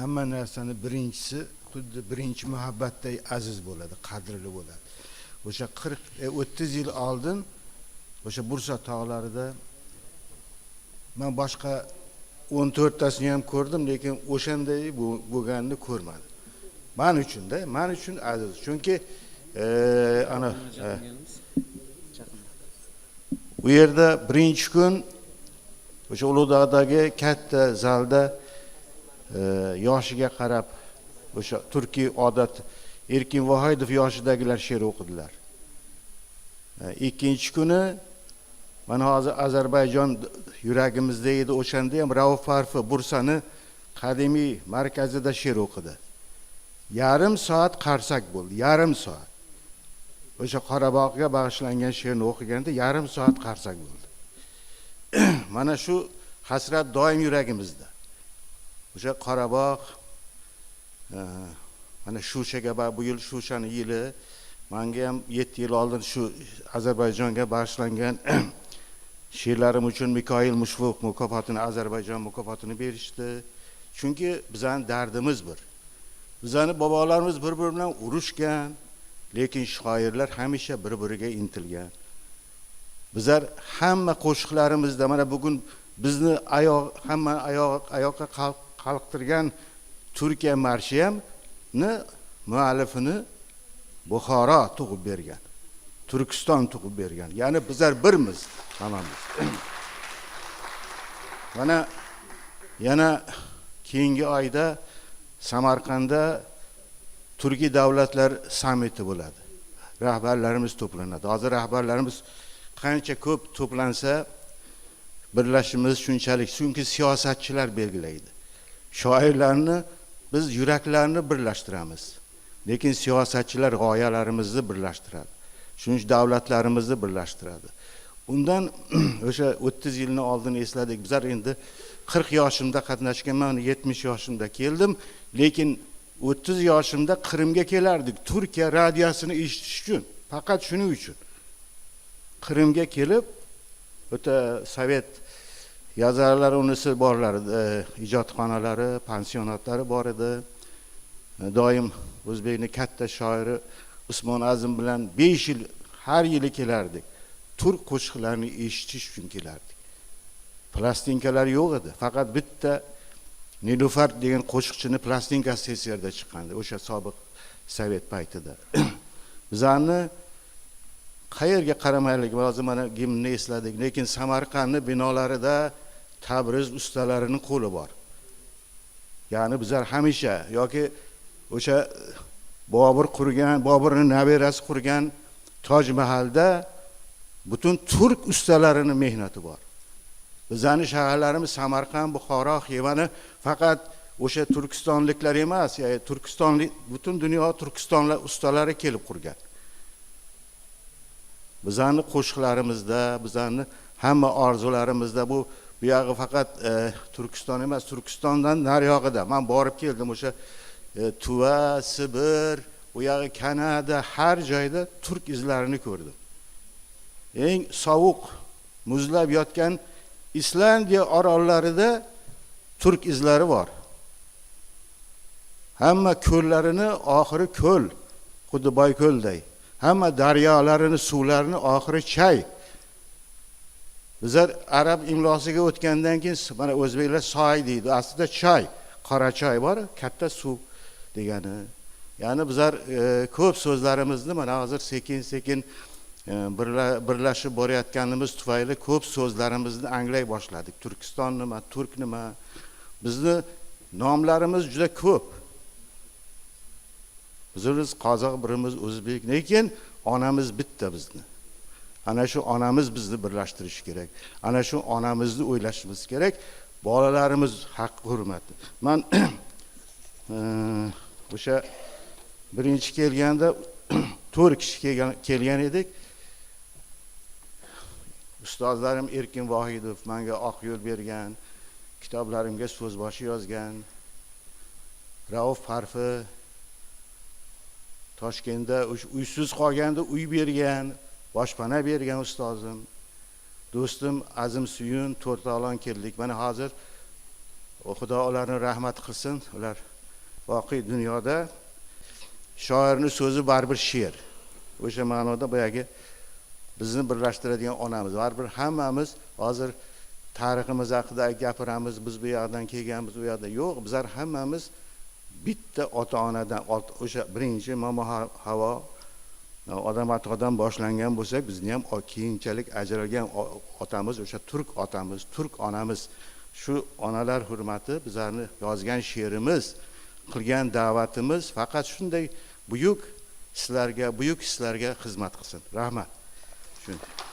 hamma narsani birinchisi xuddi birinchi muhabbatday aziz bo'ladi qadrli bo'ladi. O'sha qirq e, o'ttiz yil oldin o'sha bursa tog'larida man boshqa o'n to'rttasini ham ko'rdim lekin o'shanday bo'lganini ko'rmadim. Man uchunda man uchun aziz. Chunki e, ana e, u yerda birinchi kun o'sha ulug'dag'dagi katta zalda yoshiga qarab o'sha turkiy odat erkin vohidov yoshidagilar she'r o'qidilar. Ikkinchi kuni mana hozir ozarbayjon yuragimizda edi o'shanda ham rauf farfi bursani qadimiy markazida she'r o'qidi. Yarim soat qarsak bo'ldi yarim soat. O'sha qorabog'ga bag'ishlangan she'rni o'qiganda yarim soat qarsak bo'ldi. Mana shu hasrat doim yuragimizda. O'sha qorabog' e, mana shushaga bu yil shushani yili. Manga ham yetti yil oldin shu ozarbayjonga bag'ishlangan she'rlarim uchun mikoil mushfiq mukofotini ozarbayjon mukofotini berishdi. Chunki bizani dardimiz bir. Bizani bobolarimiz bir biri bilan urushgan lekin shoirlar hamisha bir biriga intilgan. Bizlar hamma qo'shiqlarimizda mana bugun bizni oyoq hamma oyoq oyoqqa qalq- qalqtirgan turkiya marshi hamni muallifini buxoro tug'ib bergan turkiston tug'ib bergan. Ya'ni bizlar birmiz hammamiz mana yana keyingi oyda samarqandda turkiy davlatlar sammiti bo'ladi. Rahbarlarimiz to'planadi. Hozir rahbarlarimiz qancha ko'p to'plansa birlashishimiz shunchalik. Chunki siyosatchilar belgilaydi. Shoirlarni biz yuraklarni birlashtiramiz. Lekin siyosatchilar g'oyalarimizni birlashtiradi. Shuning uchun davlatlarimizni birlashtiradi. Undan o'sha o'ttiz yilni oldin esladik bizlar. Endi qirq yoshimda qatnashganman yetmish yoshimda keldim. Lekin o'ttiz yoshimda qrimga kelardik turkiya radiosini eshitish uchun faqat shuning uchun. Qrimga kelib o'ta sovet yazarlari unisi borlar e, ijodxonalari pansionatlari bor edi E, doim o'zbekni katta shoiri usmon azim bilan besh yil har yili kelardik turk qo'shiqlarini eshitish uchun kelardik plastinkalar yo'q edi faqat bitta nilufar degan qo'shiqchini plastinkasi ssrda chiqqandi. O'sha sobiq sovet paytida. Bizlarni qayerga qaramaylik hozir mana gimnni esladik. Lekin samarqandni binolarida tabriz ustalarining qo'li bor. Ya'ni bizlar hamisha yoki o'sha bobur qurgan boburni nabirasi qurgan toj mahalda butun turk ustalarini mehnati bor. Bizani shaharlarimiz samarqand buxoro xivani faqat o'sha turkistonliklar emas ya, turkistonlik butun dunyo turkistonlar ustalari kelib qurgan bizani qo'shiqlarimizda bizani hamma orzularimizda bu bu yog'i faqat e, turkiston emas turkistondan nariyog'ida man borib keldim o'sha e, tuva sibir u yog'i kanada har joyda turk izlarini ko'rdim. Eng sovuq muzlab yotgan islandiya orollarida turk izlari bor. Hamma ko'llarini oxiri ko'l xuddi boyko'lday hamma daryolarini suvlarini oxiri chay bizlar arab imlosiga o'tgandan keyin mana o'zbeklar soy deydi aslida choy. Qora choy bor katta suv degani. Ya'ni bizlar e, ko'p so'zlarimizni mana hozir sekin sekin e, birlashib borayotganimiz tufayli ko'p so'zlarimizni anglay boshladik. Turkiston nima turk nima? Bizni nomlarimiz juda ko'p. Birimiz qozoq birimiz o'zbek lekin onamiz bitta bizni. Ana shu onamiz bizni birlashtirishi kerak. Ana shu onamizni o'ylashimiz kerak. Bolalarimiz haq hurmati man e, o'sha birinchi kelganda to'rt kishi kelgan edik. Ustozlarim erkin vohidov manga oq yo'l bergan kitoblarimga so'zboshi yozgan. Rauf farfi toshkentda o'sha uysiz qolganda uy bergan boshpana bergan ustozim. Do'stim azim suyun to'rtovlon keldik mana hozir xudo ularni rahmat qilsin. Ular voqe dunyoda. Shoirni so'zi baribir she'r. O'sha ma'noda boyagi bizni birlashtiradigan onamiz. Baribir hammamiz hozir tariximiz haqida gapiramiz. Biz bu yoqdan kelganmiz u yoqda yo'q. Bizlar hammamiz bitta ota onadan o'sha birinchi momo havo odam atodan boshlangan bo'lsa bizni ham keyinchalik ajralgan otamiz o'sha turk otamiz turk onamiz shu onalar hurmati bizlarni yozgan she'rimiz qilgan da'vatimiz faqat shunday buyuk sizlarga buyuk hislarga xizmat qilsin rahmat Shunday.